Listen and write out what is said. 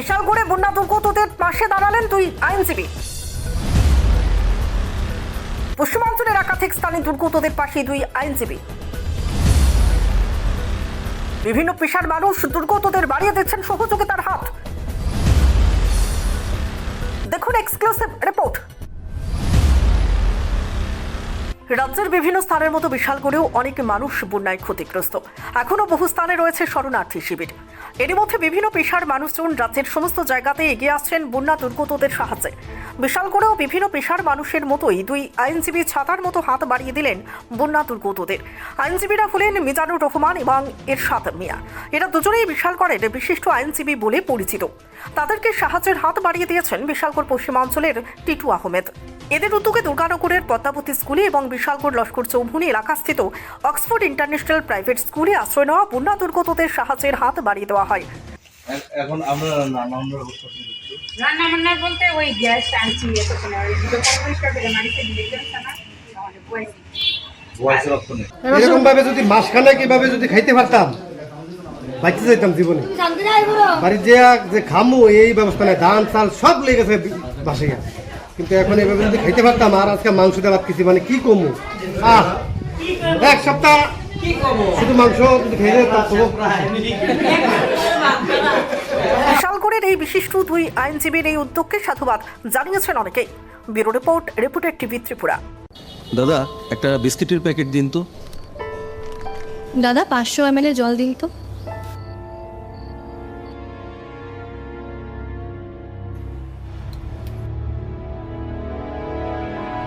বিশালগড়ে বন্যা দুর্গতদের পাশে দাঁড়ালেন দুই আইনজীবী। পশ্চিমাঞ্চলের একাধিক স্থানে দুর্গতদের পাশে দুই আইনজীবী। বিভিন্ন পেশার মানুষ দুর্গতদের বাড়িয়ে দিচ্ছেন সহযোগিতার হাত। দেখুন এক্সক্লুসিভ রিপোর্ট। রাজ্যের বিভিন্ন স্থানের মতো বিশাল করেও অনেক মানুষ বন্যায় ক্ষতিগ্রস্ত। এখনও বহু স্থানে রয়েছে শরণার্থী শিবির। এরই মধ্যে বিভিন্ন পেশার মানুষজন রাজ্যের সমস্ত জায়গাতে এগিয়ে আসছেন বন্যা দুর্গতদের সাহায্যে। বিশাল করেও বিভিন্ন পেশার মানুষের মতোই দুই আইনজীবী ছাতার মতো হাত বাড়িয়ে দিলেন বন্যা দুর্গতদের। আইনজীবীরা হলেন মিজানুর রহমান এবং এরশাদ মিয়া। এরা দুজনেই বিশাল করের বিশিষ্ট আইনজীবী বলে পরিচিত। তাদেরকে সাহায্যের হাত বাড়িয়ে দিয়েছেন বিশালগড় পশ্চিমাঞ্চলের টিটু আহমেদ। এদের উদ্যোগে দুর্গানগরের পদ্মাবতী স্কুলে এবং বিশালগড় লস্কর চৌমুহনী এলাকাস্থিত অক্সফোর্ড ইন্টারন্যাশনাল প্রাইভেট স্কুলে আশ্রয় নেওয়া বন্যা দুর্গতদের সাহায্যের হাত বাড়িয়ে দেওয়া হয়। এখন আমরা রান্না বান্না বলতে ওই গ্যাস আনছি এরকম ভাবে যদি মাসখানেক এভাবে যদি খাইতে পারতাম বাঁচতে যাইতাম জীবনে। বাড়ির যে খামু এই ব্যবস্থা নাই ধান চাল সব লেগেছে বাসাইয়া কিন্তু এখন এভাবে যদি খাইতে পারতাম আর আজকে মাংস দিয়ে ভাত খেয়েছি মানে কি কমু? আহ! এক সপ্তাহ শুধু মাংস যদি খেয়ে বিশালগড়ের এই বিশিষ্ট দুই আইনজীবীর এই উদ্যোগকে সাধুবাদ জানিয়েছেন অনেকেই। Bureau report reporter TV Tripura. দাদা একটা বিস্কিটের প্যাকেট দিন তো। দাদা পাঁচশো এম জল দিন তো।